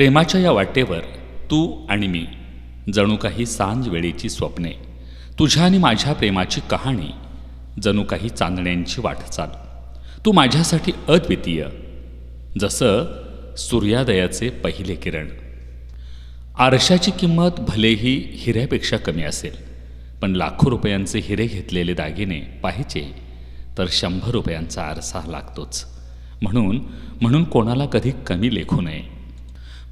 प्रेमाच्या या वाटेवर तू आणि मी जणू काही सांज वेळेची स्वप्ने तुझ्या आणि माझ्या प्रेमाची कहाणी जणू काही चांदण्यांची वाटचाल तू माझ्यासाठी अद्वितीय जसं सूर्यादयाचे पहिले किरण. आरशाची किंमत भलेही हिऱ्यापेक्षा कमी असेल पण लाखो रुपयांचे हिरे घेतलेले दागिने पाहिजे तर शंभर रुपयांचा आरसा लागतोच. म्हणून म्हणून कोणाला कधी कमी लेखू नये.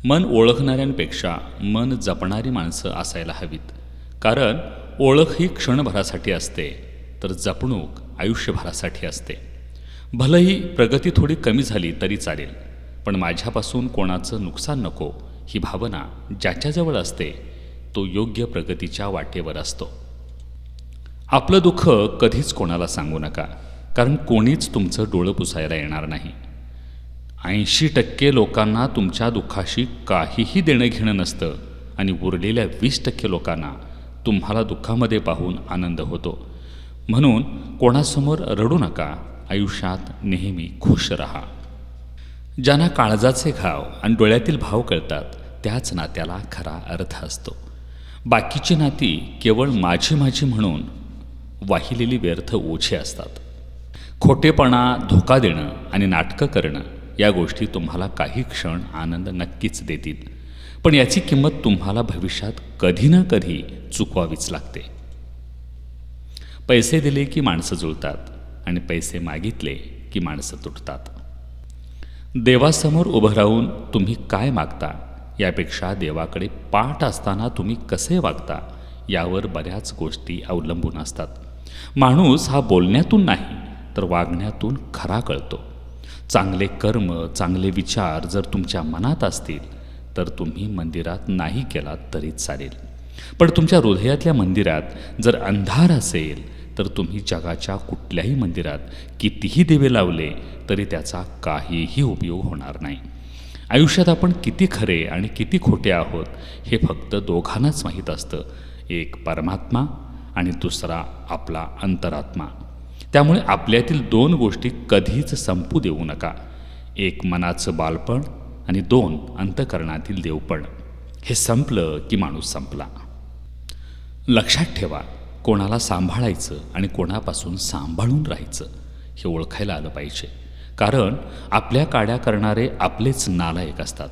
मन ओळखणाऱ्यांपेक्षा मन जपणारी माणसं असायला हवीत. कारण ओळख ही क्षणभरासाठी असते तर जपणूक आयुष्यभरासाठी असते. भलंही प्रगती थोडी कमी झाली तरी चालेल पण माझ्यापासून कोणाचं नुकसान नको ही भावना ज्याच्याजवळ असते तो योग्य प्रगतीच्या वाटेवर असतो. आपलं दुःख कधीच कोणाला सांगू नका कारण कोणीच तुमचं डोळं पुसायला येणार नाही. ऐंशी टक्के लोकांना तुमच्या दुःखाशी काहीही देणं घेणं नसतं आणि उरलेल्या वीस टक्के लोकांना तुम्हाला दुःखामध्ये पाहून आनंद होतो. म्हणून कोणासमोर रडू नका आयुष्यात नेहमी खुश रहा. ज्यांना काळजाचे घाव आणि डोळ्यातील भाव कळतात त्याच नात्याला खरा अर्थ असतो. बाकीची नाती केवळ माझी माझी म्हणून वाहिलेली व्यर्थ ओछे असतात. खोटेपणा धोका देणं आणि नाटकं करणं या गोष्टी तुम्हाला काही क्षण आनंद नक्कीच देतील. पण याची किंमत तुम्हाला भविष्यात कधी ना कधी चुकवावीच लागते. पैसे दिले की माणसं जुळतात आणि पैसे मागितले की माणसं तुटतात. देवासमोर उभं राहून तुम्ही काय मागता यापेक्षा देवाकडे पाठ असताना तुम्ही कसे वागता यावर बऱ्याच गोष्टी अवलंबून असतात. माणूस हा बोलण्यातून नाही तर वागण्यातून खरा कळतो. चांगले कर्म चांगले विचार जर तुमच्या मनात असतील तर तुम्ही मंदिरात नाही केलात तरी चालेल. पण तुमच्या हृदयातल्या मंदिरात जर अंधार असेल तर तुम्ही जगाच्या कुठल्याही मंदिरात कितीही दिवे लावले तरी त्याचा काहीही उपयोग होणार नाही. आयुष्यात आपण किती खरे आणि किती खोटे आहोत हे फक्त दोघांनाच माहीत असतं. एक परमात्मा आणि दुसरा आपला अंतरात्मा. त्यामुळे आपल्यातील दोन गोष्टी कधीच संपू देऊ नका. एक मनाचं बालपण आणि दोन अंतकरणातील देवपण. हे संपलं की माणूस संपला. लक्षात ठेवा कोणाला सांभाळायचं आणि कोणापासून सांभाळून राहायचं हे ओळखायला आलं पाहिजे. कारण आपल्या काड्या करणारे आपलेच नालायक असतात.